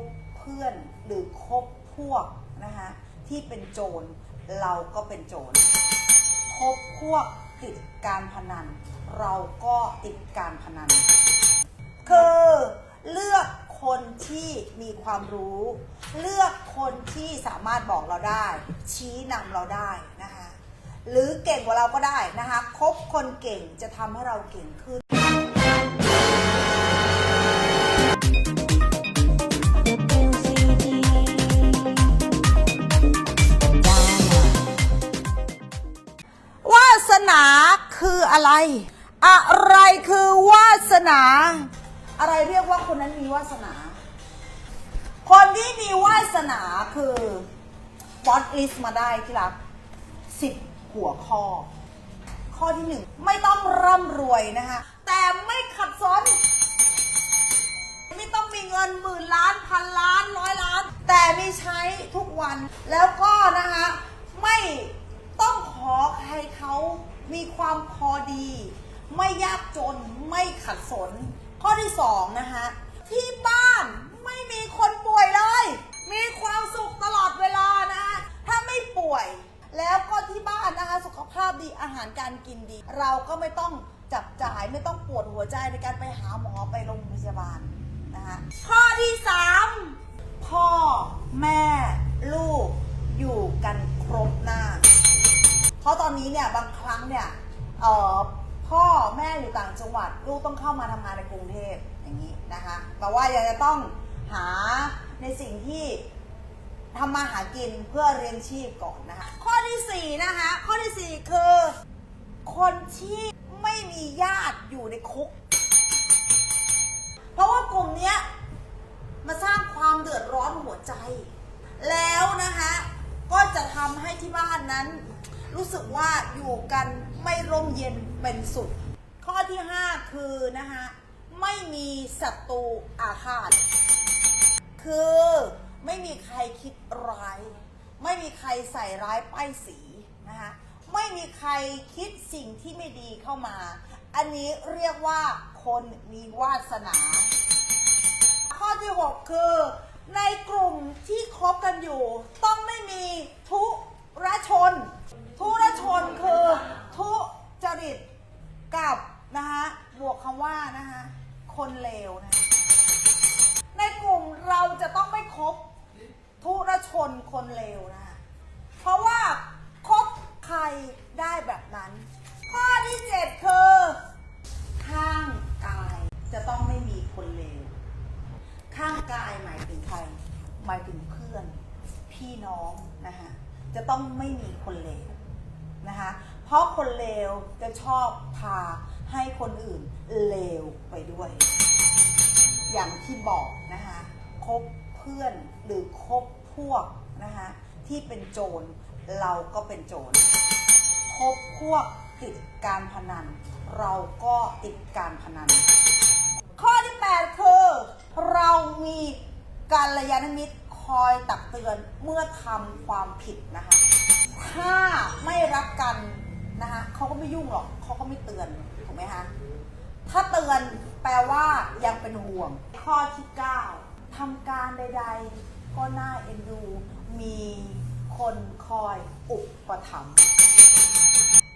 บเพื่อนหรือคบพวกนะคะที่เป็นโจรเราก็เป็นโจรคบพวกติดการพนัน เราก็ติดการพนัน คือเลือกคนที่มีความรู้ เลือกคนที่สามารถบอกเราได้ ชี้นำเราได้นะคะหรือเก่งกว่าเราก็ได้นะคะคบคนเก่งจะทำให้เราเก่งขึ้น ออะไร อะไรคือวาสนา อะไรเรียกว่าคนนั้นมีวาสนา คนที่มีวาสนาคือวอตลิสมาได้ที่รักสิบหัวข้อ ข้อที่หนึ่งไม่ต้องร่ำรวยนะคะ แต่ไม่ขัดสนไม่ต้องมีเงินหมื่นล้านพันล้านร้อยล้าน แต่มีใช้ทุกวันแล้วก็นะคะ ไม่ต้องขอใครเขา มีความพอดี ไม่ยากจนไม่ขัดสน ข้อที่สองนะคะที่บ้านไม่มีคนป่วยเลย มีความสุขตลอดเวลานะคะถ้าไม่ป่วย แล้วก็ที่บ้านนะคะสุขภาพดีอาหารการกินดี เราก็ไม่ต้องจับจ่ายไม่ต้องปวดหัวใจในการไปหาหมอไปโรงพยาบาลนะคะข้อที่สามพ่อแม่ ราะตอนนี้เนี่ยบางครั้งเนี่ยเอ่อพ่อแม่อยู่ต่างจังหวัดลูกต้องเข้ามาทำงานในกรุงเทพอย่างนี้นะคะแปลว่ายังจะต้องหาในสิ่งที่ทำมาหากินเพื่อเลี้ยงชีพก่อนนะคะข้อที่สี่นะคะข้อที่สี่คือ คนที่ไม่มีญาติอยู่ในคุก เพราะว่ากลุ่มเนี้ยมาสร้างความเดือดร้อนหัวใจ แล้วนะคะ ก็จะทำให้ที่บ้านนั้น รู้สึกว่าอยู่กันไม่ร่มเย็นเป็นสุขข้อที่ 5 คือนะคะไม่มีศัตรูอาฆาต คือไม่มีใครคิดร้าย ไม่มีใครใส่ร้ายป้ายสีนะคะไม่มีใครคิดสิ่งที่ไม่ดีเข้ามา อันนี้เรียกว่าคนมีวาสนา ข้อที่ 6 คือ ในกลุ่มที่คบกันอยู่ ต้องไม่มีทุรชน ทุรชนคือทุจริตกับนะคะบวกคำว่านะคะคนเลวนะคะ ในกลุ่มเราจะต้องไม่คบ ทุรชนคนเลวนะ เพราะว่าคบใครได้แบบนั้น ข้อที่7คือข้างกายจะต้องไม่มีคนเลว ข้างกายหมายถึงใคร หมายถึงเพื่อน พี่น้องนะคะจะต้องไม่มีคนเลวนะคะ เพราะคนเลวจะชอบพาให้คนอื่นเลวไปด้วย อย่างที่บอกนะคะคบเพื่อนหรือคบ พวกนะคะที่เป็นโจรเราก็เป็นโจรคบพวกติดการพนัน เราก็ติดการพนัน ข้อที่ 8 คือ เรามีการระยานมิตรคอยตักเตือนเมื่อทำความผิดนะคะ ถ้าไม่รักกันนะคะเขาก็ไม่ยุ่งหรอกเขาก็ไม่เตือนถูกไหมคะถ้าเตือนแปลว่ายังเป็นห่วง ข้อที่ 9ทำการใด ๆ ก็น่าเอ็นดู มีคนคอยอุปถัมภ์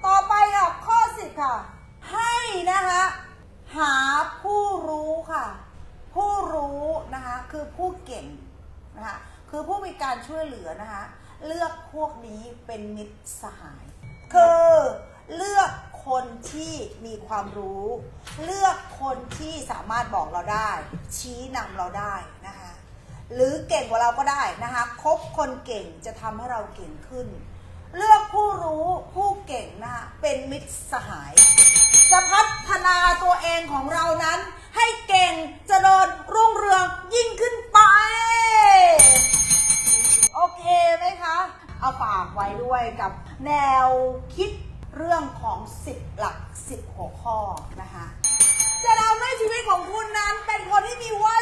ต่อไปอะข้อสิบค่ะ ให้นะคะหาผู้รู้ค่ะ ผู้รู้นะคะคือผู้เก่งนะคะคือผู้มีการช่วยเหลือนะคะเลือกพวกนี้เป็นมิตรสหาย คือเลือกคนที่มีความรู้ เลือกคนที่สามารถบอกเราได้ ชี้นำเราได้นะคะ หรือเก่งกว่าเราก็ได้นะคะคบคนเก่งจะทำให้เราเก่งขึ้น เลือกผู้รู้ผู้เก่งนะคะเป็นมิตรสหาย จะพัฒนาตัวเองของเรานั้น ให้เก่งเจริญรุ่งเรืองยิ่งขึ้นไป โอเคไหมคะ เอาฝากไว้ด้วยกับแนวคิดเรื่องของ 10 หลัก 10 หัวข้อนะคะ จะทำให้ชีวิตของคุณนั้นเป็นคนที่มีวา